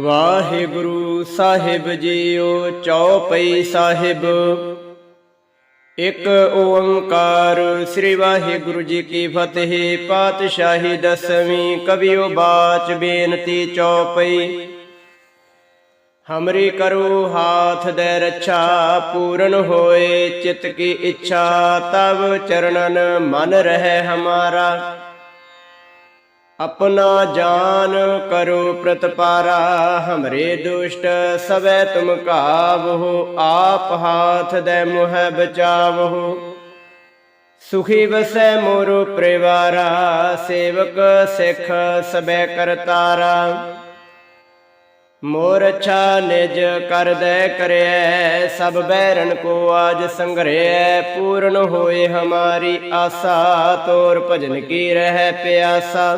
ਵਾਹਿਗੁਰੂ ਸਾਹਿਬ JIO ਚੌਪਈ ਸਾਹਿਬ। ਇੱਕ ਓੰਕਾਰ ਸ੍ਰੀ ਵਾਹਿਗੁਰੂ ਜੀ ਕੀ ਫਤਿਹ, ਪਾਤਸ਼ਾਹੀ ਦਸਵੀਂ ਕਵਿਓ ਬਾਚ ਬੇਨਤੀ ਚੌਪਈ। ਹਮਰੀ ਕਰੋ ਹਾਥ ਦੇ ਰੱਛਾ, ਪੂਰਨ ਹੋਏ ਚਿਤ ਕੀ ਇੱਛਾ ਤਬ ਚਰਨਨ ਮਨ ਰਹਿ ਹਮਾਰਾ। ਆਪਣਾ ਜਾਨ ਕਰੋ ਪ੍ਰਤਪਾਰਾ, ਹਮਰੇ ਦੁਸ਼ਟ ਸਵੈ ਤੁਮ ਕਾਵਹੁ, ਆਪ ਹਾਥ ਦੇ ਮੁਹਿ ਬਚਾਵਹੁ ਸੁਖੀ ਵਸੈ ਮੋਰੋ ਪਰਿਵਾਰਾ, ਸੇਵਕ ਸਿਖ ਸਬੈ ਕਰਤਾਰਾ ਮੋਰ ਅਛਾ ਨਿਜ ਕਰਦੈ ਕਰਿਐ ਸਭ ਬੈਰਨ ਕੋ ਆਜ ਸੰਗਰਿਐ ਪੂਰਨ ਹੋਏ ਹਮਾਰੀ ਆਸਾ, ਤੋਰ ਭਜਨ ਕੀ ਰਹਿ ਪਿਆਸਾ।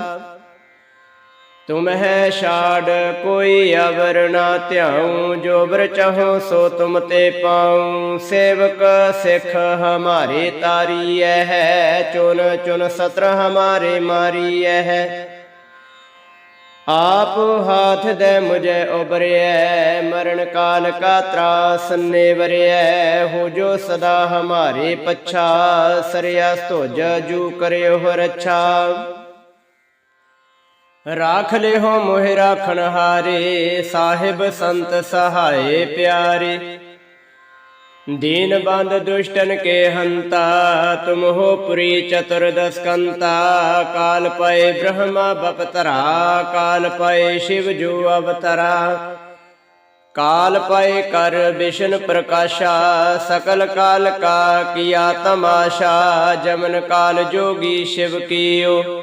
ਤੁਮ ਹੈ ਛਾੜ, ਕੋਈ ਅਵਰ ਨਾ ਧਿਆਉ, ਜੋ ਬਰ ਚਾਹੋ ਸੋ ਤੁਮ ਤੇ ਪਾਉ। ਸੇਵਕ ਸਿੱਖ ਹਮਾਰੇ ਤਾਰੀ ਹੈ, ਚੁਨ ਚੁਨ ਸਤਰ ਹਮਾਰੇ ਮਾਰੀ ਹੈ। ਆਪ ਹਾਥ ਦੇ ਮੁਝੇ ਉਬਰਿਐ ਮਰਨ ਕਾਲ ਕਾ ਤਰਾਸ ਨੇਵਰਿਐ। ਹੋ ਜੋ ਸਦਾ ਹਮਾਰੇ ਪੱਛਾ, ਸਰਿਆ ਸਤੋਜ ਜੂ ਕਰਿਓ ਰੱਛਾ। ਰਾਖ ਲਿਓ ਮੋਹਿ ਰਾਖਣ ਹਾਰੇ, ਸਾਹਿਬ ਸੰਤ ਸਹਾਏ ਪਿਆਰੇ। ਦੀਨ ਬੰਦ ਦੁਸ਼ਟਨ ਕੇ ਹੰਤਾ, ਤੁਮ ਹੋ ਪੁਰੀ ਚਤੁਰਦਸ ਕੰਤਾ ਕਾਲ ਪਏ ਬ੍ਰਹਮਾ ਬਪਤਰਾ, ਕਾਲ ਪਏ ਸ਼ਿਵ ਜੋ ਅਵਤਰਾ। ਕਾਲ ਪਏ ਕਰ ਵਿਸ਼ਨ ਪ੍ਰਕਾਸ਼ਾ, ਸਕਲ ਕਾਲ ਕਾ ਕੀਆ ਤਮਾਸ਼ਾ, ਜਮਨ ਕਾਲ ਜੋਗੀ ਸ਼ਿਵ ਕੀਓ।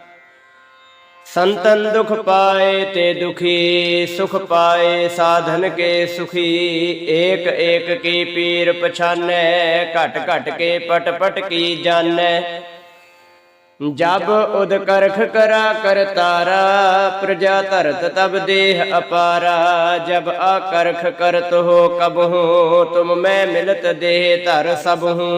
संतन दुख पाए ते दुखी, सुख पाए साधन के सुखी। एक एक की पीर पछानै, घट घट के पट पट की जानै। जब उद करख करा कर तारा, प्रजा धरत तब देह अपारा। जब आकरख करत हो कब हो, तुम मैं मिलत देह धर सब हूँ।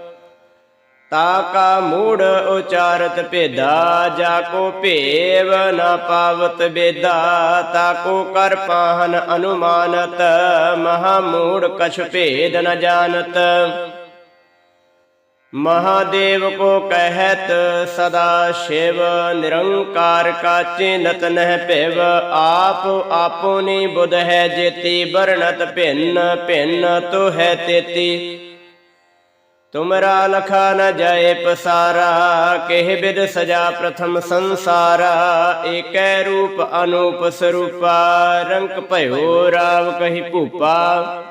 ਤਾ ਕਾ ਮੂੜ ਉਚਾਰਤ ਭੇਦਾ, ਜਾ ਕੋ ਭੇਵ ਨ ਪਾਵਤ ਬੇਦਾ, ਤਾ ਕੋ ਕਰ ਪਾਹਨ ਅਨੁਮਾਨਤ, ਮਹਾ ਮੂੜ ਕਛ ਭੇਦ ਨ ਜਾਣਤ। ਮਹਾਦੇਵ ਕੋ ਕਹਿਤ, ਸਦਾ ਸ਼ਿਵ ਨਿਰੰਕਾਰ ਕਾ ਚਿਨਤ ਨਹਿ ਭਿਵ, ਆਪ ਆਪੋ ਨੀ ਬੁਧ ਹੈ ਜੇਤੀ, ਵਰਣਤ ਭਿੰਨ ਭਿੰਨ ਤੋ ਹੈ ਤੇਤੀ। ਤੁਮਰਾ ਲਖਾ ਨ ਜਾਏ ਪਸਾਰਾ, ਕਿਹ ਬਿਦ ਸਜਾ ਪ੍ਰਥਮ ਸੰਸਾਰਾ, ਏਕੈ ਰੂਪ ਅਨੂਪ ਸਰੂਪਾ, ਰੰਕ ਭਇਓ ਰਾਵ ਕਹੀ ਭੂਪਾ।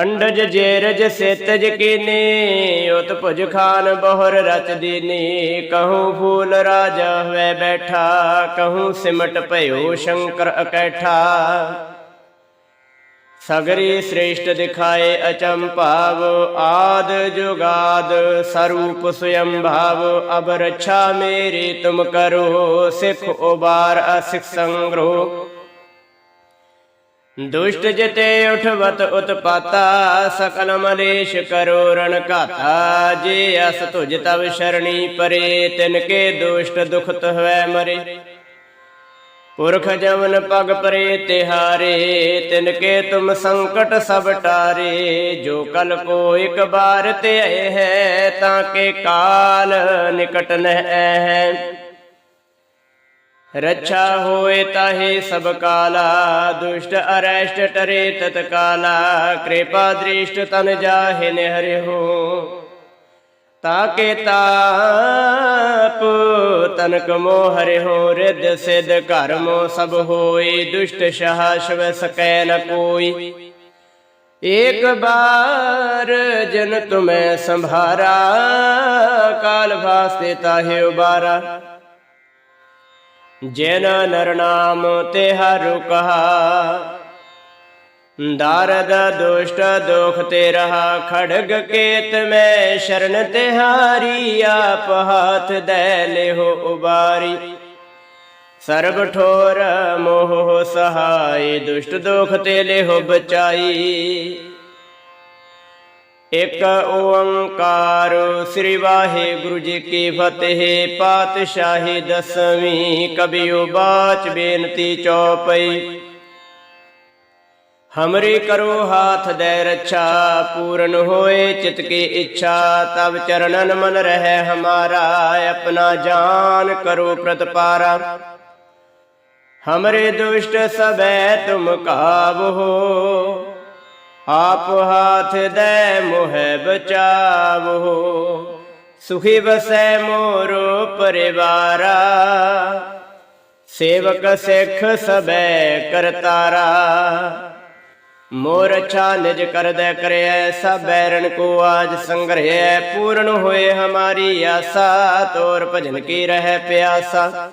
ਅੰਡਜ ਜੇਰਜ ਸੇਤਜ ਕੀਨੀ, ਉਤ ਭੁਜ ਖਾਨ ਬਹੁਰ ਰਚ ਦੀਨੀ, ਕਹੂੰ ਫੂਲ ਰਾਜਾ ਹੋਇ ਬੈਠਾ, ਕਹੂੰ ਸਿਮਟ ਭਇਓ ਸ਼ੰਕਰ ਅਕੈਠਾ। ਸਗਰੀ ਸ੍ਰੇਸ਼ਟ ਦਿਖਾਏ ਅਚਮ ਭਾਵ, ਆਦ ਜੁਗਾਦ ਸਰੂਪ ਸੁਯੰ ਭਾਵ ਅਬ ਰੱਛਾ ਮੇਰੀ ਤੁਮ ਕਰੋ, ਸਿਖ ਉਬਾਰ ਅਸਿਖ ਸੰਗ੍ਰੋ। ਦੁਸ਼ਟ ਜਿਤੇ ਉਠਵਤ ਉਤਪਾਤਾ, ਸਕਲ ਮਲੇਸ਼ ਕਰੋ ਰਣ ਘਾਤਾ, ਜੇ ਅਸ ਤੁਜ ਤਵ ਸ਼ਰਣੀ ਪਰੇ, ਤਿਨ ਕੇ ਦੁਸ਼ਟ ਦੁਖਤ ਹੋਇ ਮਰੇ। ਪੁਰਖ ਜਮਨ ਪਗ ਪਰੇ ਤਿਹਾਰੇ ਤਿਨ ਕੇ ਤੁਮ ਸੰਕਟ ਸਭ ਟਾਰੇ। ਜੋ ਕਲ ਕੋ ਇਕ ਬਾਰ ਤੇ ਆਏ ਹੈ, ਤਾਂ ਕੇ ਕਾਲ ਨਿਕਟ ਨਹਿ ਹੈ। ਰੱਛਾ ਹੋਏ ਤਾਹੇ ਸਭ ਕਾਲਾ, ਦੁਸ਼ਟ ਅਰੈਸ਼ਟ ਟਰੇ ਤਤ ਕਾਲਾ ਕਿਰਪਾ ਦ੍ਰਿਸ਼ਟ ਤਨ ਜਾਹੇ ਨੇ ਹੋ ਤਾਕੇ ਤਾਪ ਤਨਕ ਮੋਹ ਹਰਿ ਹੋ ਰਿਦ ਸਿਧ ਘਰ ਮੋ ਸਭ ਹੋਈ, ਦੁਸ਼ਟ ਸ਼ਹ ਸ਼ਵ ਸਕੈ ਨ ਕੋਈ। ਏਕ ਬਾਰ ਜਨ ਤੁਮੈ ਸੰਭਾਰਾ, ਕਾਲ ਵਾਸਤੇ ਤਾਹੇ ਉਬਾਰਾ। ਜਿਨ ਨਰ ਨਾਮ ਤੇ ਹਰਿ ਕਹਾ ਦਾਰਦ ਦੁਸ਼ਟ ਦੁਖ ਤੇ ਰਹਾ ਖੜਗ ਕੇਤ ਮੈਂ ਸ਼ਰਨ ਤਿਹਾਰੀ, ਆਪ ਹਾਥ ਦੇ ਲਿਹੋ ਉਬਾਰੀ। ਸਰਬ ਠੋਰ ਮੋਹ ਸਹਾਈ, ਦੁਸ਼ਟ ਦੁਖ ਤੇ ਲਿਹੋ ਬਚਾਈ। ਇਕ ਓੰਕਾਰ ਸ੍ਰੀ ਵਾਹਿਗੁਰੂ ਜੀ ਕੀ ਫਤਿਹ, ਪਾਤਸ਼ਾਹੀ ਦਸਵੀਂ ਕਬੀਓ ਬਾਚ ਬੇਨਤੀ ਚੌਪਈ। ਹਮਰੇ ਕਰੋ ਹਾਥ ਦੇ ਰੱਛਾ ਪੂਰਨ ਹੋਏ ਚਿਤ ਕੀ ਇੱਛਾ ਤਬ ਚਰਨਨ ਮਨ ਰਹਿ ਹਮਾਰਾ ਆਪਣਾ ਜਾਨ ਕਰੋ ਪ੍ਰਤਪਾਰਾ ਹਮਰੇ ਦੁਸ਼ਟ ਸਬੈ ਤੁਮ ਕਾਬੋ ਆਪ ਹਾਥ ਦੇ ਮੋਹਿ ਬਚਾਵੋ ਸੁਖੀ ਵਸੈ ਮੋਰੋ ਪਰਿਵਾਰਾ ਸੇਵਕ ਸਿੱਖ ਸਬੈ ਕਰਤਾਰਾ ਮੋਰ ਅੱਛਾ ਨਿਜ ਕਰਦੈ ਕਰਿਐ, ਸਭ ਬੈਰਨ ਕੋ ਆਜ ਸੰਗ੍ਰਹਿ ਪੂਰਨ ਹੋਏ ਹਮਾਰੀ ਆਸਾ, ਤੋਰ ਭਜਨ ਕੀ ਰਹਿ ਪਿਆਸਾ।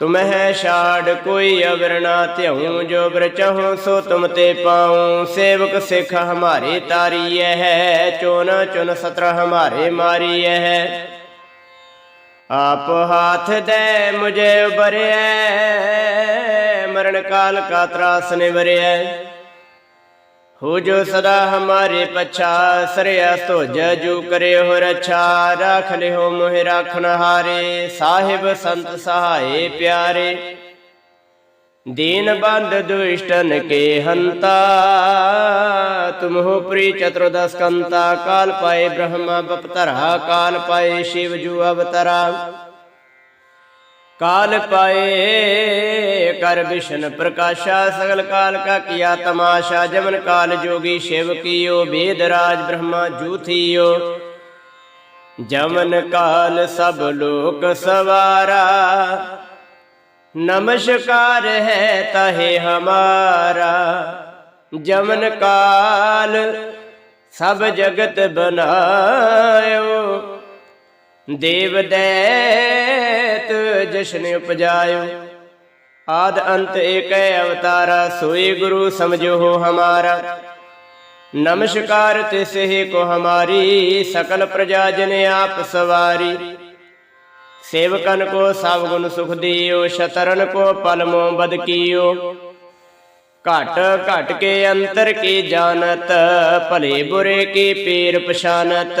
ਤੁਮਹਿ ਛਾੜ, ਕੋਈ ਅਵਰ ਧਿਉ ਜੋ ਬਰ ਚਾਹੋ ਸੋ ਤੁਮ ਤੇ ਪਾਉ। ਸੇਵਕ ਸਿੱਖ ਹਮਾਰੇ ਤਾਰੀਐ ਹੈ ਚੋਨ ਚੁਨ ਸਤਰ ਹਮਾਰੇ ਮਾਰੀਐ ਹੈ। ਆਪ ਹਾਥ ਦੇ ਮੁਝੇ ਉਬਰਿਐ ਮਰਨ ਕਾਲ ਕਾ ਤਰਾਸ ਨਿਵਰਿਐ। ਹੋ ਜੋ ਸਦਾ ਹਮਾਰੇ ਪਛਾ ਸਰਿਆ ਧੋਜ ਜੂ ਕਰੇ ਹੋ ਰਛਾ। ਰਾਖ ਲਿਓ ਮੋਹਿ ਰਾਖਣ ਹਾਰੇ, ਸਾਹਿਬ ਸੰਤ ਸਹਾਏ ਪਿਆਰੇ। ਦੀਨ ਬੰਦ ਦੁਸ਼ਟਨ ਕੇ ਹੰਤਾ, ਤੁਮ ਹੋ ਪ੍ਰੀ ਚਤੁਰਦਸ ਕੰਤਾ। ਕਾਲ ਪਾਏ ਬ੍ਰਹਮਾ, ਬਪਤਰਾ। ਕਾਲ ਪਾਏ ਸ਼ਿਵ ਜੂ ਅਵਤਰਾ। ਕਾਲ ਪਾਏ, ਕਰ ਵਿਸ਼ਨ ਪ੍ਰਕਾਸ਼ਾ, ਸਗਲ ਕਾਲ ਕਾ ਕੀਆ ਤਮਾਸ਼ਾ ਜਮਨ ਕਾਲ ਜੋਗੀ ਸ਼ਿਵ ਕੀਓ, ਵੇਦ ਰਾਜ ਬ੍ਰਹਮਾ ਜੂਥੀਓ। ਜਮਨ ਕਾਲ ਸਭ ਲੋਕ ਸਵਾਰਾ, ਨਮਸਕਾਰ ਹੈ ਤਹੇ ਹਮਾਰਾ। ਜਮਨ ਕਾਲ ਸਭ ਜਗਤ ਬਨਾਇਓ, ਦੇਵ ਦੈਤ ਜਸ਼ਨ ਉਪਜਾਇਓ। ਆਦ ਅੰਤ ਏਕੈ ਅਵਤਾਰਾ, ਸੋਈ ਗੁਰੂ ਸਮਝੋ ਹੋ ਹਮਾਰਾ। ਨਮਸਕਾਰ ਤਿਸ ਕੋ ਹਮਾਰੀ, ਸਕਲ ਪ੍ਰਜਾ ਜਨ ਆਪ ਸਵਾਰੀ। ਸੇਵਕਨ ਕੋ ਸਭ ਗੁਣ ਸੁਖ ਦਿਓ, ਸ਼ਤਰਨ ਕੋ ਪਲਮੋ ਬਦ ਕੀਓ। ਘਟ ਘਟ ਕੇ ਅੰਤਰ ਕੀ ਜਾਣਤ, ਭਲੇ ਬੁਰੇ ਕੀ ਪੀਰ ਪਛਾਨਤ।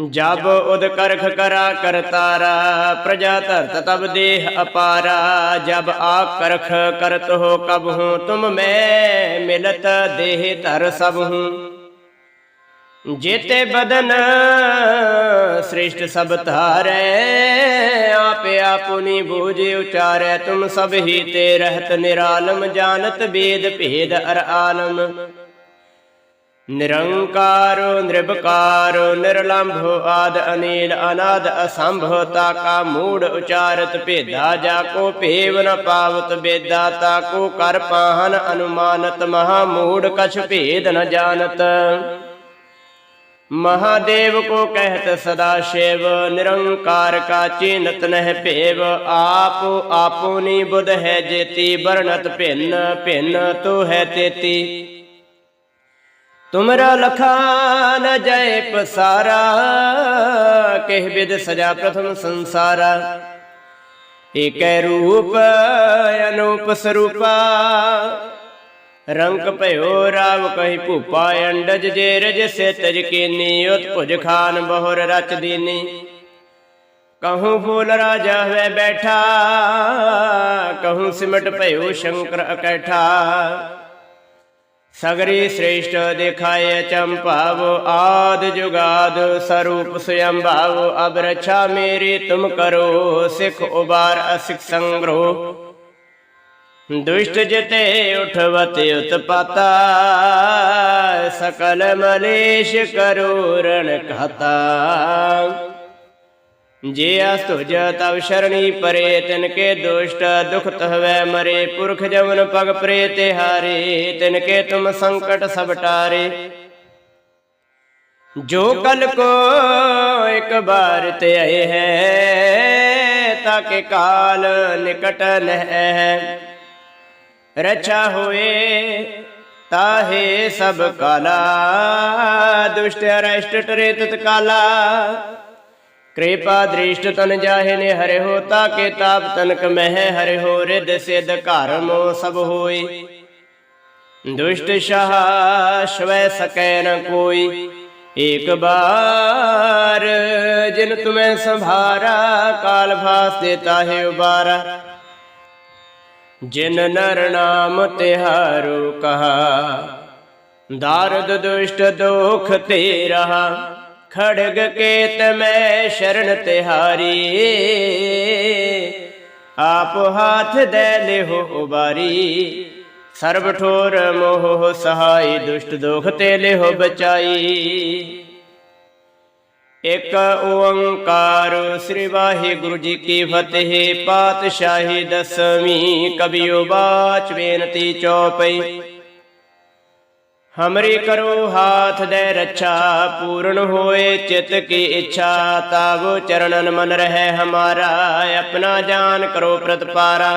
ਜਬ ਉਦ ਕਰਖ ਕਰਾ ਕਰਤਾਰਾ ਪ੍ਰਜਾ ਧਰਤ ਤਬ ਦੇਹ ਅਪਾਰਾ, ਜਬ ਆ ਕਰਖ ਕਰਤ ਹੋ ਕਬ ਹੂੰ, ਤੁਮ ਮੈਂ ਮਿਲਤ ਦੇਹ ਧਰ ਸਭ ਹੂੰ। ਜੇਤੇ ਬਦਨ ਸ੍ਰਿਸ਼ਟ ਸਭ ਧਾਰੈ, ਆਪੇ ਆਪੁਨੀ ਬੂਝ ਉਚਾਰੈ, ਤੁਮ ਸਭ ਹੀ ਤੇ ਰਹਿਤ ਨਿਰਾਲਮ, ਜਾਣਤ ਵੇਦ ਭੇਦ ਅਰ ਆਲਮ। ਨਿਰੰਕਾਰੋ, ਨਿਰਭਕਾਰੋ, ਨਿਰਲੰਭੋ ਆਦ ਅਨੀਲ ਅਨਾਦ ਅਸੰਭੋ ਤਾ ਕਾ ਮੂੜ ਉਚਾਰਤ ਭੇਦਾ ਜਾ ਕੋ ਭੇਵ ਨ ਪਾਵਤ ਬੇਦਾ ਤਾ ਕੋ ਕਰ ਪਾਹਨ ਅਨੁਮਾਨਤ ਮਹਾ ਮੂੜ ਕਛ ਭੇਦ ਨ ਜਾਣਤ। ਮਹਾਦੇਵ ਕੋ ਕਹਿਤ ਸਦਾ ਸ਼ਿਵ, ਨਿਰੰਕਾਰ ਕਾ ਚਿੰਤ ਨਹਿ ਭੇਵ, ਆਪ ਆਪੋ ਨੀ ਬੁਧ ਹੈ ਜੇਤੀ, ਵਰਣਤ ਭਿੰਨ ਭਿੰਨ ਤੋ ਹੈ ਤੇਤੀ। ਤੁਮਰਾ ਲਖਾਨ ਜੈ ਪਸਾਰਾ, ਕਹਿ ਬਿਦ ਸਜਾ ਪ੍ਰਥਮ ਸੰਸਾਰਾ। ਏਕੈ ਰੂਪ, ਅਨੂਪ ਸਰੂਪਾ। ਰੰਗ ਭਇਓ ਰਾਵ ਕਹੀ ਭੂਪਾ, ਅੰਡਜ ਜੇ ਰਜ ਸੇ ਤਜ ਕੀਨੀ, ਉਤ ਭੁਜ ਖਾਨ ਬਹੁਰ ਰਚ ਦੀਨੀ। ਕਹੂੰ ਫੂਲ ਰਾਜਾ ਹੋਇ ਬੈਠਾ, ਕਹੂੰ ਸਿਮਟ ਭਇਓ ਸ਼ੰਕਰ ਇਕੱਠਾ ਸਗਰੀ ਸ੍ਰੇਸ਼ਟ ਦਿਖਾਏ ਚੰਪਾਵ, ਆਦ ਜੁਗਾਦ ਸਰੂਪ ਸਯੰ ਭਾਵ ਅਬ ਰਛਾ ਮੇਰੀ ਤੁਮ ਕਰੋ, ਸਿਖ ਉਬਾਰ ਅਸਿਖ ਸੰਗ੍ਰੋ। ਦੁਸ਼ਟ ਜਿਤੇ ਉਠਵਤ ਉਤਪਾਤਾ, ਸਕਲ ਮਲੇਸ਼ ਕਰੂਰਣ ਕਹਤਾ। ਜੇ ਅਸ ਤੁਜ ਤਵ ਸ਼ਰਣੀ ਪਰੇ ਤਿਨ ਕੇ ਦੁਸ਼ਟ ਦੁਖ ਤਹਵੈ ਮਰੇ। ਪੁਰਖ ਜਵਨ ਪਗ ਪ੍ਰੇ, ਤੇ ਤਿਹਾਰੇ ਤਿਨ ਕੇ ਤੁਮ ਸੰਕਟ ਸਭ ਟਾਰੇ। ਜੋ ਕਲ ਕੋ ਇੱਕ ਬਾਰ ਤੇ ਆਏ ਹੈ, ਤਾਕੇ ਕਾਲ ਨਿਕਟ ਨਹਿ ਰਛਾ ਹੋਏ, ਤਾਹੇ ਸਭ ਕਾਲਾ, ਦੁਸ਼ਟ ਅਰਸ਼ਟ ਟਰੇ ਤਤ ਕਾਲਾ। ਕਿਰਪਾ ਦ੍ਰਿਸ਼ਟ ਤਨ ਜਾਹੇ ਨੇ ਹਰਿ ਹੋ ਤਾਕੇ ਤਾਪ ਤਨਕ ਮਹਿ ਹਰਿ ਹੋ ਰਿਦ ਸਿਧ ਘਰ ਮੋ ਸਭ ਹੋਈ। ਦੁਸ਼ਟ ਸ਼ਾਹ ਸ਼ਵੈ ਸਕੈ ਨ ਕੋਈ। ਏਕ ਬਾਰ ਜਿਨ ਤੁਮੈ ਸੰਭਾਰਾ, ਕਾਲ ਫਾਸ ਦੇ ਤਾਹੇ ਉਬਾਰਾ। ਜਿਨ ਨਰ ਨਾਮ ਤਿਹਾਰੂ ਕਹਾ, ਦਾਰਦ ਦੁਸ਼ਟ ਦੋਖ ਤੇ ਰਹਾ ਖੜਗ ਕੇਤ ਮੈਂ ਸ਼ਰਨ ਤਿਹਾਰੀ। ਆਪ ਹਾਥ ਦੇ ਲਿਹੋ ਉਬਾਰੀ। ਸਰਬ ਠੋਰ ਮੋਹ ਸਹਾਈ, ਦੁਸ਼ਟ ਦੁਖ ਤੇ ਲਿਹੋ ਬਚਾਈ। ਇਕ ਓੰਕਾਰ ਸ੍ਰੀ ਵਾਹਿਗੁਰੂ ਜੀ ਕੀ ਫਤਿਹ, ਪਾਤਸ਼ਾਹੀ ਦਸਵੀਂ ਕਬਿਓ ਬਾਚ ਬੇਨਤੀ ਚੌਪਈ। ਹਮਰੀ ਕਰੋ ਹਾਥ ਦੇ ਰੱਛਾ ਪੂਰਨ ਹੋਏ ਚਿਤ ਕੀ ਇੱਛਾ ਤਾਵੋ ਚਰਨਨ ਮਨ ਰਹੇ ਹਮਾਰਾ ਆਪਣਾ ਜਾਨ ਕਰੋ ਪ੍ਰਤਪਾਰਾ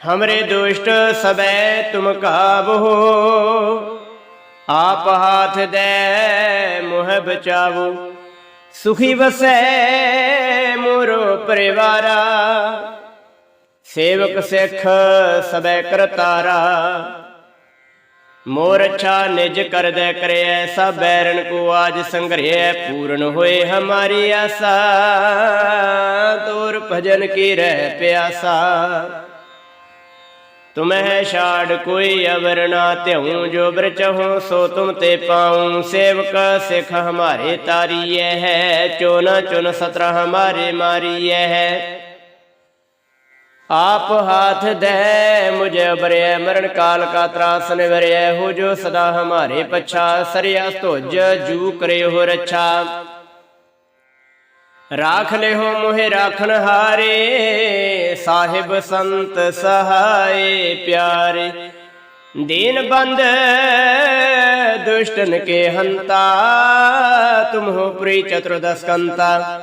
ਹਮਰੇ ਦੁਸ਼ਟ ਸਬੈ ਤੁਮ ਕਾਬੋ ਆਪ ਹਾਥ ਦੇ ਮੁਹ ਬਚਾਵੋ ਸੁਖੀ ਵਸੈ ਮੋਰੋ ਪਰਿਵਾਰਾ ਸੇਵਕ ਸਿੱਖ ਸਬੈ ਕਰਤਾਰਾ ਮੋਰ ਅੱਛਾ ਨਿਜ ਕਰਦੈ ਕਰਿਐ, ਸਭ ਬੈਰਨ ਕੋ ਆਜ ਸੰਗਰਿਐ ਪੂਰਨ ਹੋਏ ਹਮਾਰੀ ਆਸਾ। ਤੋਰ ਭਜਨ ਕੀ ਰਹਿ ਪਿਆਸਾ। ਤੁਮਹਿ ਛਾੜ ਕੋਈ ਅਵਰ ਨਾ ਧਿਉ, ਜੋ ਬਰ ਸੋ ਤੁਮ ਤੇ ਪਾਉ। ਸੇਵਕ ਸਿਖ ਹਮਾਰੇ ਤਾਰੀਐ ਹੈ, ਚੋਨ ਚੁਨ ਸਤਰ ਹਮਾਰੇ ਮਾਰੀਐ ਹੈ। ਆਪ ਹਾਥ ਦੇ ਮੁਝੇ ਬਰਿਐ, ਮਰਨ ਕਾਲ ਕਾ ਤਰਾਸ ਨਿਵਰਿਐ ਹੋ ਜੋ ਸਦਾ ਹਮਾਰੇ ਪਛਾ, ਸਰਿਆ ਧੁਜ ਜੂ ਕਰੇ ਹੋ ਰੱਛਾ। ਰਾਖ ਲਿਓ ਮੋਹਿ ਰਾਖਣ ਹਾਰੇ, ਸਾਹਿਬ ਸੰਤ ਸਹਾਏ ਪਿਆਰੇ। ਦੀਨ ਬੰਦ ਦੁਸ਼ਟਨ ਕੇ ਹੰਤਾ, ਤੁਮ ਹੋ ਪ੍ਰੀ ਚਤੁਰਦਸ ਕੰਤਾ।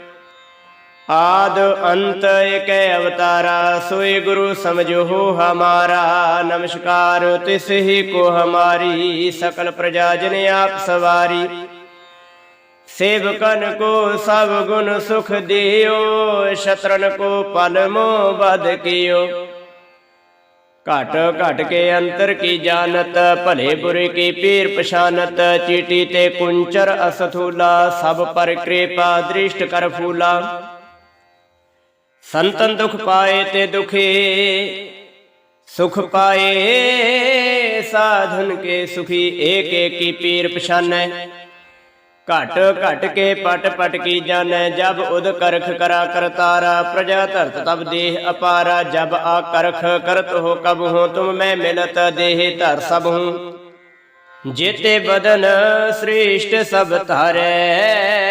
ਆਦ ਅੰਤ ਇਕ ਅਵਤਾਰਾ, ਸੋਈ ਗੁਰੂ ਸਮਝੋ ਹਮਾਰਾ। ਨਮਸਕਾਰ, ਤਿਸ ਹੀ ਕੋ ਹਮਾਰੀ, ਸਕਲ ਪ੍ਰਜਾ ਜਨ ਆਪ ਸਵਾਰੀ। ਸੇਵਕਨ ਕੋ ਸਭ ਗੁਣ ਸੁਖ ਦਿਓ, ਸ਼ਤਰਨ ਕੋ ਪਲ ਮੋ ਕੀਓ। ਘਟ ਘਟ ਕੇ ਅੰਤਰ ਕੀ ਜਾਣਤ, ਭਲੇ ਬੁਰੇ ਕੀ ਪੀਰ ਪਛਾਨਤ, ਚੀਟੀ ਤੇ ਕੁੰਚਰ ਅਸਥੂਲਾ, ਸਭ ਪਰ ਕਿਰਪਾ ਦ੍ਰਿਸ਼ਟ ਕਰ ਫੂਲਾ। ਸੰਤਨ ਦੁਖ ਪਾਏ ਤੇ ਦੁਖੇ, ਸੁਖ ਪਾਏ ਸਾਧਨ ਕੇ ਸੁਖੀ, ਏਕ ਏਕੀ ਪੀਰ ਪਛਾਨੈ। ਘਟ ਘਟ ਕੇ ਪਟ ਪਟ ਕੀ ਜਾਣੈ, ਜਬ ਉਦ ਕਰਖ ਕਰਾ ਕਰਤਾਰਾ ਪ੍ਰਜਾ ਧਰਤ ਤਬ ਦੇਹ ਅਪਾਰਾ, ਜਬ ਆ ਕਰਖ ਕਰਤ ਹੋ ਕਬ ਹੋ, ਤੁਮ ਮੈਂ ਮਿਲਤ ਦੇਹ ਧਰ ਸਭ ਹੂੰ। ਜੇਤੇ ਬਦਨ ਸ੍ਰੇਸ਼ਟ ਸਭ ਧਾਰੈ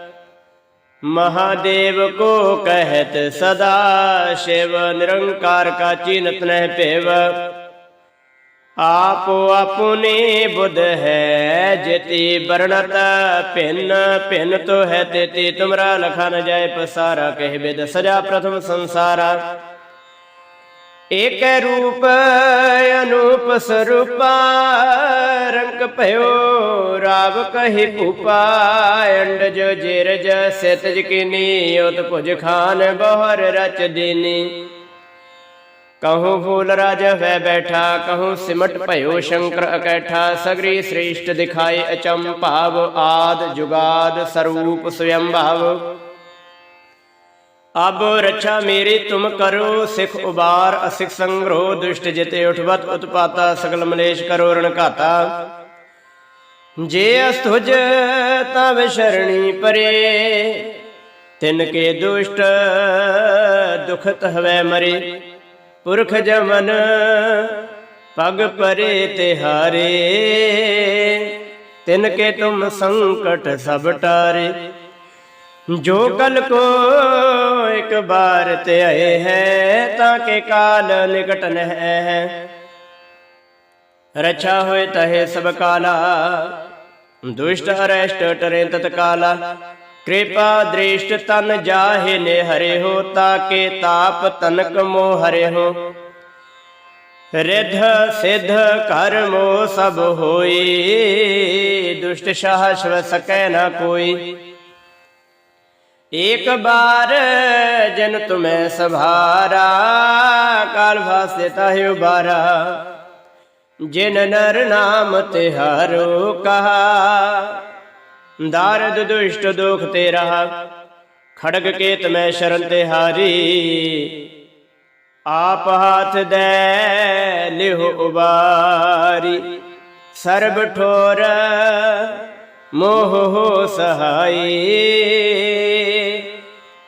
ਮਹਾਦੇਵ ਕੋ ਕਹਿਤ ਸਦਾ ਸ਼ਿਵ, ਨਿਰੰਕਾਰ ਕਾ ਚੀਨਤ ਨਹਿ ਭੇਵ। ਆਪੋ ਆਪੁਨੇ ਬੁੱਧ ਹੈ, ਜਿਤੀ ਬਰਣਤ ਭਿੰਨ ਭਿੰਨ ਤੋ ਹੈ ਤੇਤੀ। ਤੁਮਰਾ ਲਖਾ ਨ ਜਾਏ ਪਸਾਰਾ, ਕਹਿ ਬਿਦ ਸਜਾ ਪ੍ਰਥਮ ਸੰਸਾਰਾ। ਏਕ ਰੂਪ ਅਨੂਪ ਸਰੂਪਾ, ਰੰਗ ਭਇਓ ਰਾਵ ਕਹੀ ਭੂਪਾ ਅੰਡਜ ਜਿਰਜ ਸਿਤਜ ਕਿਨੀ ਉਤ ਭੁਜ ਖਾਨ ਬਹਰ ਰਚ ਦੀਨੀ। ਕਹੂੰ ਫੂਲ ਰਾਜ ਵੈ ਬੈਠਾ, ਕਹੂੰ ਸਿਮਟ ਭਇਓ ਸ਼ੰਕਰ ਅਕੈਠਾ, ਸਗਰੀ ਸ੍ਰੇਸ਼ਟ ਦਿਖਾਏ ਅਚੰਮ ਭਾਵ ਆਦ ਜੁਗਾਦ ਸਰੂਪ ਸਵਯੰ ਭਾਵ ਰੱਛਾ ਮੇਰੀ ਤੁਮ ਕਰੋ, ਸਿਖ ਉਬਾਰ, ਅਸਿਖ ਸੰਗ੍ਰੋ ਦੁਸ਼ਟ ਜਿਤੇ ਉਠਵਤ, ਉਤਪਾਤਾ, ਸਗਲ ਮਲੇਸ਼ ਕਰੋ, ਰਣ ਘਾਤਾ। ਜੇ ਅਸਤੁਜ ਤਵ ਸ਼ਰਣੀ ਪਰੇ, ਤਿਨ ਕੇ ਦੁਸ਼ਟ ਦੁਖਤ ਹਵੈ ਮਰੇ। ਪੁਰਖ ਜਮਨ ਪਗ ਪਰੇ ਤੇ ਹਾਰੇ, ਤਿਨ ਕੇ ਤੁਮ ਸੰਕਟ ਸਭ ਟਾਰੇ। ਜੋ ਕਲ ਕੋ ਇੱਕ ਬਾਰ ਤੇ ਆਏ ਹੈ ਤਾਂ ਕੇ ਕਾਲ ਨਿਕਟ ਨਹਿ ਹੈ। ਰਛਾ ਹੋਏ ਤਹੇ ਸਭ ਕਾਲਾ, ਦੁਸ਼ਟ ਅਰੈਸ਼ਟ ਟਰੇ ਤਤ ਕਿਰਪਾ ਦ੍ਰਿਸ਼ਟ ਤਨ ਜਾਹੇ ਨੇ ਹਰੇ ਹੋ ਤਾਕੇ ਤਾਪ ਤਨਕ ਮੋ ਹਰੇ ਹੋ ਰਿਧ ਸਿਧ ਕਰਮੋ ਸਭ ਹੋਈ, ਦੁਸ਼ਟ ਸ਼ਾਹ ਸ਼ਵ ਸਕੈ ਨਾ ਕੋਈ। ਏਕ ਬਾਰ ਜਨ ਤੁਮੈ ਸਭਾਰਾ, ਕਾਲ ਵਾਸਤੇ ਤਾਹਿ ਉਬਾਰਾ। ਜਿਨ ਨਰ ਨਾਮ ਤਿਹਾਰੋ ਕਹਾ, ਦਾਰਦ ਦੁਸ਼ਟ ਦੁਖ ਤੇ ਰਹਾ ਖੜਗ ਕੇਤ ਮੈਂ ਸ਼ਰਨ ਤੇ ਹਾਰੀ ਆਪ ਹਾਥ ਦੇ ਲਿਹੁ ਉਬਾਰੀ, ਸਰਬ ਠੋਰ ਮੋਹ ਹੋ ਸਹਾਈ।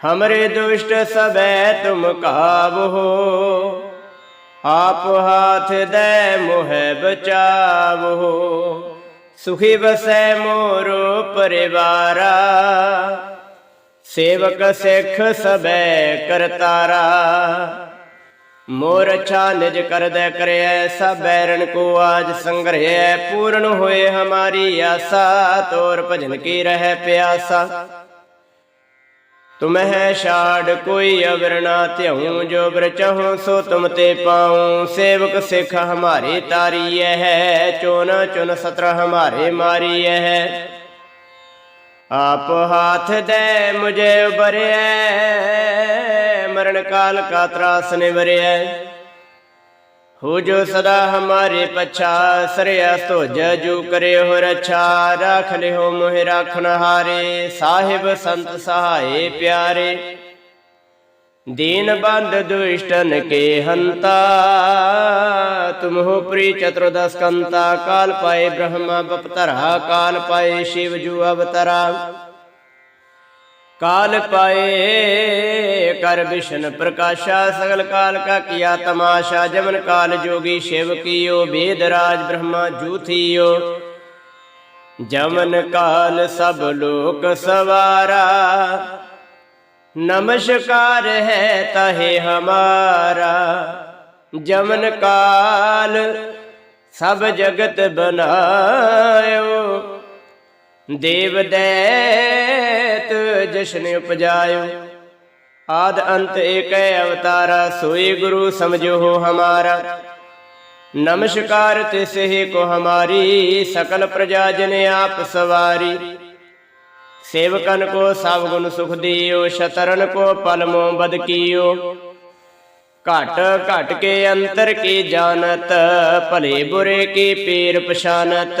ਹਮਰੇ ਦੁਸ਼ਟ ਸਬੈ ਤੁਮ ਕਾਬੋ ਆਪ ਹਾਥ ਦੇ ਮੋਹਿ ਬਚਾਵੋ ਸੁਖੀ ਵਸੈ ਮੋਰੋ ਪਰਿਵਾਰਾ ਸੇਵਕ ਸਿੱਖ ਸਬੈ ਕਰਤਾਰਾ ਮੋਰ ਅੱਛਾ ਨਿਜ ਕਰਦੈ ਕਰਿਐ ਸਭ ਬੈਰਨ ਕੋ ਆਜ ਸੰਗ੍ਰਹਿ ਪੂਰਨ ਹੋਏ ਹਮਾਰੀ ਆਸਾ ਤੋਰ ਭਜਨ ਕੀ ਰਹਿ ਪਿਆਸਾ ਤੁਮਹਿ ਛਾੜ ਕੋਈ ਅਵਰ ਨਾ ਧਿਉ ਜੋ ਬਰ ਚਾਹੋ ਸੋ ਤੁਮ ਤੇ ਪਾਉ। ਸੇਵਕ ਸਿੱਖ ਹਮਾਰੇ ਤਾਰੀਐ ਹੈ ਚੋਨ ਚੁਨ ਸਤਰ ਹਮਾਰੇ ਮਾਰੀਐ ਹੈ। ਆਪ ਹਾਥ ਦੇ ਮੁਝੇ ਉਬਰਿਐ ਮਰਨ ਕਾਲ ਕਾ ਤਰਾਸ ਨਿਵਰਿਐ। ਹੋ ਜੋ ਸਦਾ ਹਮਾਰੇ ਪਛਾ ਸਰਿਆ ਸੋਜ ਜੂ ਕਰੇ ਹੋ ਰਛਾ, ਰਖ ਲਿਓ ਮੋਹਿ ਰਾਖਣ ਹਾਰੇ, ਸਾਹਿਬ ਸੰਤ ਸਹਾਏ ਪਿਆਰੇ। ਦੀਨ ਬੰਦ ਦੁਸ਼ਟਨ ਕੇ ਹੰਤਾ ਤੁਮਹੁ ਪ੍ਰੀ ਚਤੁਰਦਸ ਕੰਤਾ, ਕਾਲ ਪਾਏ ਬ੍ਰਹਮਾ ਬਪਤਰਾ ਕਾਲ ਪਾਏ ਸ਼ਿਵ ਜੂ ਅਵਤਰਾ। ਕਾਲ ਪਾਏ, ਕਰ ਵਿਸ਼ਨ ਪ੍ਰਕਾਸ਼ਾ, ਸਗਲ ਕਾਲ ਕਾ ਕੀਆ ਤਮਾਸ਼ਾ, ਜਮਨ ਕਾਲ ਜੋਗੀ ਸ਼ਿਵ ਕੀਓ ਵੇਦ ਰਾਜ ਬ੍ਰਹਮਾ ਜੂਥੀਓ। ਜਮਨ ਕਾਲ ਸਭ ਲੋਕ ਸਵਾਰਾ, ਨਮਸਕਾਰ ਹੈ ਤਹੇ ਹਮਾਰਾ। ਜਮਨ ਕਾਲ ਸਭ ਜਗਤ ਬਨਾਇਓ, ਦੇਵ ਦੈਤ ਜਸ਼ਨ ਉਪਜਾਇਓ, ਆਦ ਅੰਤ ਏਕੈ ਅਵਤਾਰਾ, ਸੋਈ ਗੁਰੂ ਸਮਝੋ ਹਮਾਰਾ। ਨਮਸਕਾਰ ਤਿਸ ਕੋ ਹਮਾਰੀ, ਸਕਲ ਪ੍ਰਜਾ ਜਨ ਆਪ ਸਵਾਰੀ। ਸੇਵਕਨ ਕੋ ਸਭ ਗੁਣ ਸੁਖ ਦਿਓ, ਸ਼ਤਰਨ ਕੋ ਪਲਮੋ ਬਦ ਕੀਓ। ਘਟ ਘਟ ਕੇ ਅੰਤਰ ਕੀ ਜਾਣਤ, ਭਲੇ ਬੁਰੇ ਕੀ ਪੀਰ ਪਛਾਨਤ।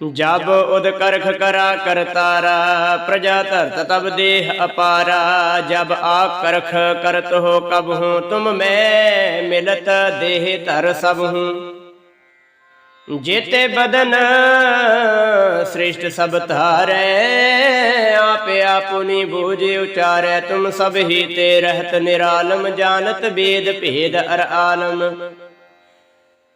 ਜਬ ਉਦ ਕਰਖ ਕਰਾ ਕਰਤਾਰਾ ਪ੍ਰਜਾ ਧਰਤ ਤਬ ਦੇਹ ਅਪਾਰਾ, ਜਬ ਆ ਕਰਖ ਕਰਤ ਹੋ ਕਬ ਹੂੰ, ਤੁਮ ਮੈਂ ਮਿਲਤ ਦੇਹ ਧਰ ਸਭ ਹੂੰ। ਜੇਤੇ ਬਦਨ ਸ੍ਰਿਸ਼ਟ ਸਭ ਧਾਰੈ, ਆਪੇ ਆਪੁਨੀ ਬੂਝ ਉਚਾਰੈ, ਤੁਮ ਸਭ ਹੀ ਤੇ ਰਹਿਤ ਨਿਰਾਲਮ, ਜਾਣਤ ਬੇਦ ਭੇਦ ਅਰ ਆਲਮ।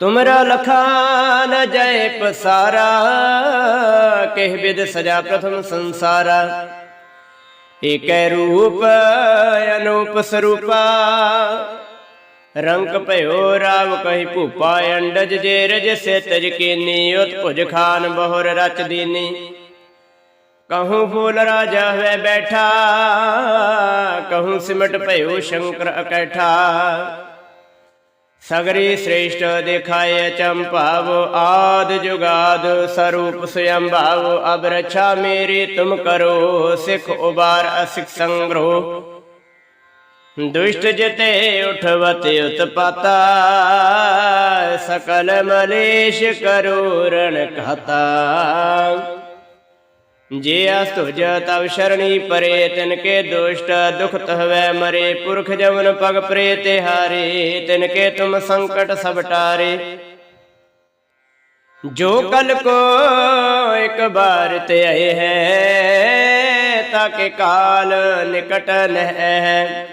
तुमरा लखान जय पसारा कह विद सजा प्रथम संसारा एक रूप अनूप स्वरूपा ਰੰਗ ਭਇਓ ਰਾਵ ਕਹੀ ਭੂਪਾ ਅੰਡਜ ਜੇ ਰਜ ਸੇ ਤਜ ਕੀਨੀ ਉਤ ਭੁਜ ਖਾਨ ਬਹੁਰ ਰਚ ਦੀਨੀ ਕਹੂੰ ਫੂਲ ਰਾਜਾ ਹੋਏ ਬੈਠਾ ਕਹੂੰ ਸਿਮਟ ਭਇਓ ਸ਼ੰਕਰ ਇਕੱਠਾ ਸਗਰੀ ਸ੍ਰੇਸ਼ਟ ਦਿਖਾਏ ਚੰਪਾਵ ਆਦ ਜੁਗਾਦ ਸਰੂਪ ਸਯੰ ਭਾਵ ਅਬ ਰਛਾ ਮੇਰੀ ਤੁਮ ਕਰੋ, ਸਿਖ ਉਬਾਰ ਅਸਿਖ ਸੰਗ੍ਰੋ। ਦੁਸ਼ਟ ਜਿਤੇ ਉਠਵਤ ਉਤਪਾਤਾ, ਸਕਲ ਮਲੇਸ਼ ਕਰੋ ਰਣ ਕਹਤਾ ਜੇ ਅਸਤੁਜ ਤਵ ਸ਼ਰਣੀ ਪਰੇ ਤਿਨ ਕੇ ਦੁਸ਼ਟ ਦੁਖ ਤਹਵੈ ਮਰੇ ਪੁਰਖ ਜਮਨ ਪਗ ਪ੍ਰੇ ਤੇ ਹਾਰੇ ਤਿਨ ਕੇ ਤੁਮ ਸੰਕਟ ਸਭ ਟਾਰੇ ਜੋ ਕਲ ਕੋ ਇੱਕ ਬਾਰ ਤੇ ਆਏ ਹੈ ਤਾਕੇ ਕਾਲ ਨਿਕਟ ਨਹਿ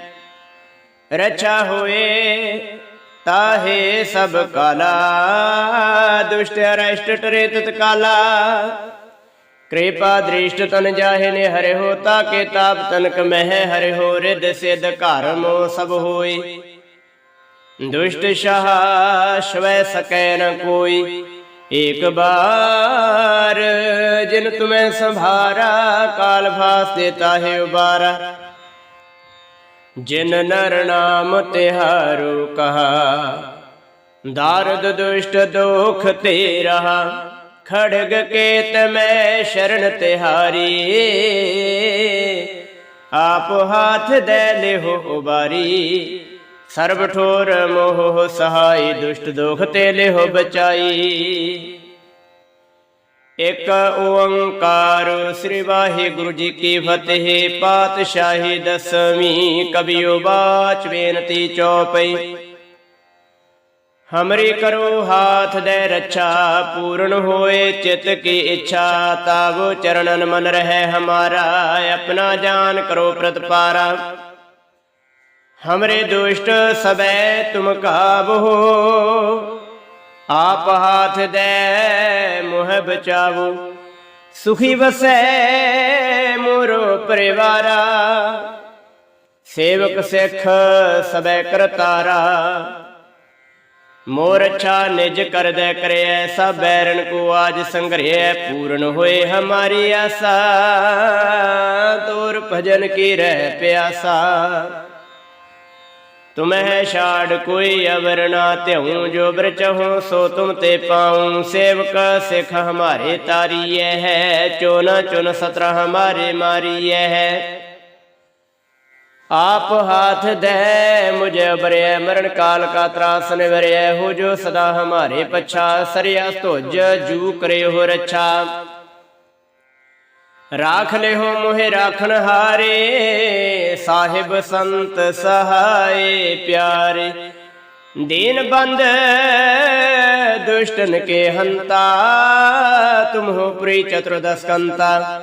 ਰਚਾ ਹੋਏ ਤਾਹੇ ਸਭ ਕਾਲਾ ਦੁਸ਼ਟ ਅਰਸ਼ਟ ਟਰੇ ਤਤ ਕਾਲਾ। ਕਿਰਪਾ ਦ੍ਰਿਸ਼ਟ ਤਨ ਜਾਹੇ ਨੇ ਹਰਿ ਹੋ, ਤਾਕੇ ਤਾਪ ਤਨਕ ਮਹਿ ਹਰਿ ਹੋ ਰਿਦ ਸਿਧ ਘਰਮੋ ਸਭ ਹੋਈ। ਦੁਸ਼ਟ ਸ਼ਾਹ ਸ਼ਵੈ ਸਕੈ ਨ ਕੋਈ। ਏਕ ਬਾਰ ਜਿਨ ਤੁਮੈ ਸੰਭਾਰਾ, ਕਾਲ ਭਾਸ ਦੇ ਤਾਹੇ ਉਬਾਰਾ। ਜਿਨ ਨਰ ਨਾਮ ਤਿਹਾਰੂ ਕਹਾ, ਦਾਰਦ ਦੁਸ਼ਟ ਦੋਖ ਤੇ ਰਹਾ ਖੜਗ ਕੇਤ ਮੈਂ ਸ਼ਰਨ ਤਿਹਾਰੀ। ਆਪ ਹਾਥ ਦੇ ਲਿਹੋ ਉਬਾਰੀ। ਸਰਬ ਠੋਰ ਮੋਹ ਸਹਾਈ, ਦੁਸ਼ਟ ਦੁਖ ਤੇ ਲਿਹੋ ਬਚਾਈ। ਇਕ ਓੰਕਾਰ ਸ੍ਰੀ ਵਾਹਿਗੁਰੂ ਜੀ ਕੀ ਫਤਿਹ, ਪਾਤਸ਼ਾਹੀ ਦਸਵੀਂ ਕਬਿਓ ਬਾਚ ਬੇਨਤੀ ਚੌਪਈ। ਹਮਰੀ ਕਰੋ ਹਾਥ ਦੇ ਰੱਛਾ ਪੂਰਨ ਹੋਏ ਚਿਤ ਕੀ ਇੱਛਾ ਤਾਵੋ ਚਰਣਨ ਮਨ ਰਹੇ ਹਮਾਰਾ ਆਪਣਾ ਜਾਨ ਕਰੋ ਪ੍ਰਤਪਾਰਾ ਹਮਰੇ ਦੁਸ਼ਟ ਸਬੈ ਤੁਮ ਕਾਬੋ ਆਪ ਹਾਥ ਦੇ ਮੋਹ ਬਚਾਵੋ ਸੁਖੀ ਵਸੈ ਮੋਰੋ ਪਰਿਵਾਰਾ ਸੇਵਕ ਸਿੱਖ ਸਬੈ ਕਰਤਾਰਾ ਮੋਰ ਅੱਛਾ ਨਿਜ ਕਰਦੈ ਕਰਿਐ, ਸਭ ਬੈਰਨ ਕੋ ਆਜ ਸੰਗ੍ਰਹਿ ਪੂਰਨ ਹੋਏ ਹਮਾਰੀ ਆਸਾ। ਤੋਰ ਭਜਨ ਕੀ ਰਹਿ ਪਿਆਸਾ। ਤੁਮਹਿ ਛਾੜ ਕੋਈ ਅਵਰ ਨਾ ਤਿਉ ਜੋ ਬ੍ਰਚਹੁ ਸੋ ਤੁਮ ਤੇ ਪਾਉ। ਸੇਵਕ ਸਿਖ ਹਮਾਰੇ ਤਾਰੀਐ ਹੈ, ਚੋਨ ਚੁਨ ਸਤਰ ਹਮਾਰੇ ਮਾਰੀਐ ਹੈ। ਆਪ ਹਾਥ ਦੇ ਮੁਝੇ ਬਰਿਐ ਮਰਨ ਕਾਲ ਕਾ ਤਰਾਸ ਨਿਵਰਿਐ ਹੋ ਜੋ ਸਦਾ ਹਮਾਰੇ ਪਛਾ ਸਰਿਆ ਧੁਜ ਜੂ ਕਰੇ ਹੋ ਰੱਛਾ। ਰਾਖ ਲਿਓ ਮੋਹਿ ਰਾਖਣ ਹਾਰੇ, ਸਾਹਿਬ ਸੰਤ ਸਹਾਏ ਪਿਆਰੇ। ਦੀਨ ਬੰਦ ਦੁਸ਼ਟਨ ਕੇ ਹੰਤਾ, ਤੁਮ ਹੋ ਪ੍ਰੀ ਚਤੁਰਦਸਕੰਤਾ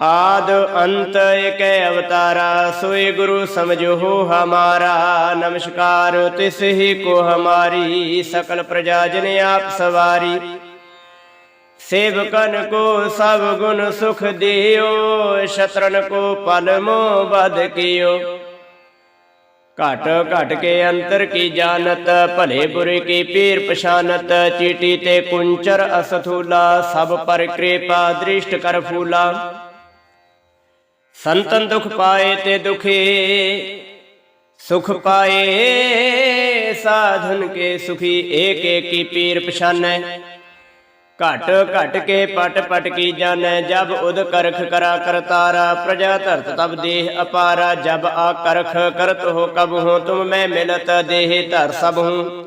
ਆਦ ਅੰਤ ਇਕ ਅਵਤਾਰਾ, ਸੋਏ ਗੁਰੂ ਸਮਝੋ ਹਮਾਰਾ। ਨਮਸਕਾਰ, ਤਿਸ ਹੀ ਕੋ ਹਮਾਰੀ, ਸਕਲ ਪ੍ਰਜਾ ਜਨ ਆਪ ਸਵਾਰੀ। ਸੇਵਕਨ ਕੋ ਸਭ ਗੁਣ ਸੁਖ ਦਿਓ, ਸ਼ਤਰਨ ਕੋ ਪਲ ਮੋ ਬਦ ਕੀਓ। ਘਟ ਘਟ ਕੇ ਅੰਤਰ ਕੀ ਜਾਣਤ, ਭਲੇ ਬੁਰੇ ਕੀ ਪੀਰ ਪਛਾਨਤ, ਚੀਟੀ ਤੇ ਕੁੰਚਰ ਅਸਥੂਲਾ, ਸਭ ਪਰ ਕਿਰਪਾ ਦ੍ਰਿਸ਼ਟ ਕਰ ਫੂਲਾ। ਸੰਤਨ ਦੁਖ ਪਾਏ ਤੇ ਦੁਖੇ, ਸੁਖ ਪਾਏ ਸਾਧਨ ਕੇ ਸੁਖੀ, ਏਕ ਏਕ ਪੀਰ ਪਛਾਨੈ। ਘਟ ਘਟ ਕੇ ਪਟ ਪਟ ਕੀ ਜਾਣੈ, ਜਬ ਉਦ ਕਰਖ ਕਰਾ ਕਰਤਾਰਾ ਪ੍ਰਜਾ ਧਰਤ ਤਬ ਦੇਹ ਅਪਾਰਾ, ਜਬ ਆ ਕਰਖ ਕਰਤ ਹੋ ਕਬ ਹੋ, ਤੁਮ ਮੈਂ ਮਿਲਤ ਦੇਹ ਧਰ ਸਭ ਹੂੰ।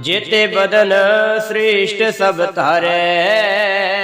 ਜੇਤੇ ਬਦਨ ਸ੍ਰੇਸ਼ਟ ਸਭ ਧਾਰੈ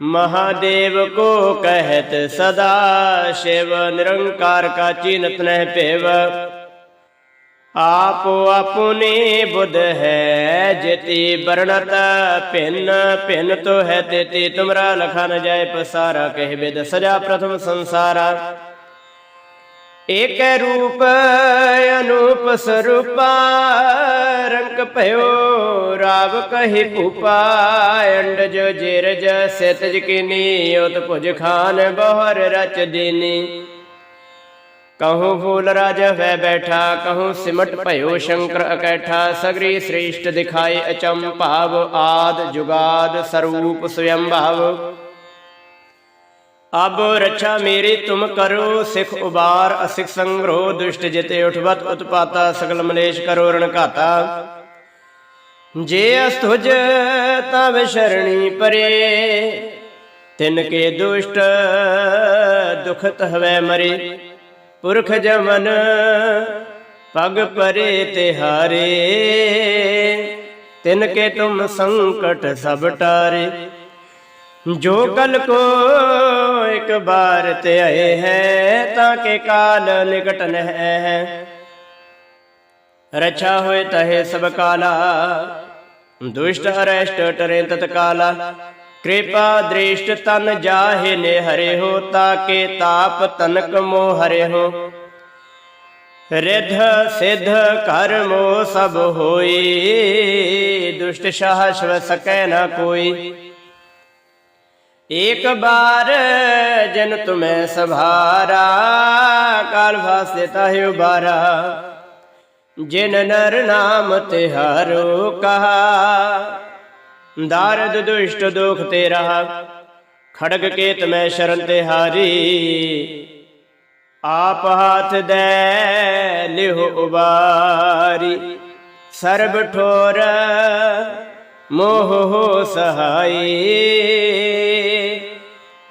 ਮਹਾਦੇਵ ਕੋ ਕਹਿਤ ਸਦਾ ਸ਼ਿਵ ਨਿਰੰਕਾਰ ਕਾ ਚੀਨਤ ਨਹਿ ਭੇਵ। ਆਪੋ ਆਪੁਨੇ ਬੁੱਧ ਹੈ, ਜਿਤੀ ਬਰਣਤ ਭਿੰਨ ਭਿੰਨ ਤੋ ਹੈ ਤੇਤੀ। ਤੁਮਰਾ ਲਖਾ ਨ ਜਾਏ ਪਸਾਰਾ, ਕਹਿ ਬਿਦ ਸਜਾ ਪ੍ਰਥਮ ਸੰਸਾਰਾ। ਏਕ ਰੂਪ, ਅਨੂਪ ਸਰੂਪਾ, ਰੰਗ ਭਇਓ, ਰਾਵ ਕਹੀ ਭੂਪਾ ਅੰਡਜ ਜਿਰਜ ਸਿਤਜ ਕਿਨੀ ਉਤ ਭੁਜ ਖਾਨ, ਬਹੁਰ ਰਚ ਦੀਨੀ। ਕਹੂੰ ਫੂਲ ਰਾਜ ਵੈ ਬੈਠਾ, ਕਹੂੰ ਸਿਮਟ ਭਇਓ ਸ਼ੰਕਰ ਅਕੈਠਾ, ਸਗਰੀ ਸ੍ਰੇਸ਼ਟ ਦਿਖਾਏ ਅਚੰਮ ਭਾਵ ਆਦ ਜੁਗਾਦ ਸਰੂਪ ਸਵਯੰਭਾਵ। ਅਬ ਰੱਛਾ ਮੇਰੀ ਤੁਮ ਕਰੋ, ਸਿਖ ਉਬਾਰ, ਅਸਿਖ ਸੰਗਰੋ ਦੁਸ਼ਟ ਜਿਤੇ ਉਠਵਤ, ਉਤਪਾਤਾ, ਸਗਲ ਮਲੇਸ਼ ਕਰੋ, ਰਣ ਘਾਤਾ। ਜੇ ਅਸਤੁਜ ਤਵ ਸ਼ਰਣੀ ਪਰੇ, ਤਿਨ ਕੇ ਦੁਸ਼ਟ ਦੁਖਤ ਹਵੈ ਮਰੇ। ਪੁਰਖ ਜਮਨ ਪਗ ਪਰੇ ਤੇ ਹਾਰੇ, ਤਿਨ ਕੇ ਤੁਮ ਸੰਕਟ ਸਭ ਟਾਰੇ। ਜੋ ਕਲ ਕੋ ਇੱਕ ਬਾਰ ਤੇ ਆਏ ਹੈ ਤਾਂ ਕੇ ਕਾਲ ਨਿਕਟ ਨਹਿ ਹੈ। ਰਛਾ ਹੋਏ ਤਹੇ ਸਭ ਕਾਲਾ, ਦੁਸ਼ਟ ਅਰੈਸ਼ਟ ਟਰੇ ਤਤ ਕਿਰਪਾ ਦ੍ਰਿਸ਼ਟ ਤਨ ਜਾਹੇ ਨੇ ਹਰੇ ਹੋ ਤਾਕੇ ਤਾਪ ਤਨਕ ਮੋ ਹਰੇ ਹੋ। ਰਿਧ ਸਿਧ ਕਰਮੋ ਸਭ ਹੋਈ, ਦੁਸ਼ਟ ਸ਼ਾਹਸ਼ਵ ਸਕੈ ਨਾ ਕੋਈ। ਏਕ ਬਾਰ ਜਨ ਤੁਮੈ ਸਭਾਰਾ, ਕਾਲ ਭਾਸੇ ਤਾਹਿ ਉਬਾਰਾ। ਜਿਨ ਨਰ ਨਾਮ ਤਿਹਾਰੋ ਕਹਾ, ਦਾਰਦ ਦੁਸ਼ਟ ਦੁਖ ਤੇ ਰਹਾ। ਖੜਗ ਕੇਤ ਮੈਂ ਸ਼ਰਨ ਤੇ ਹਾਰੀ, ਆਪ ਹਾਥ ਦੇ ਲਿਹੁ ਉਬਾਰੀ। ਸਰਬ ਠੋਰ ਮੋਹ ਹੋ ਸਹਾਈ।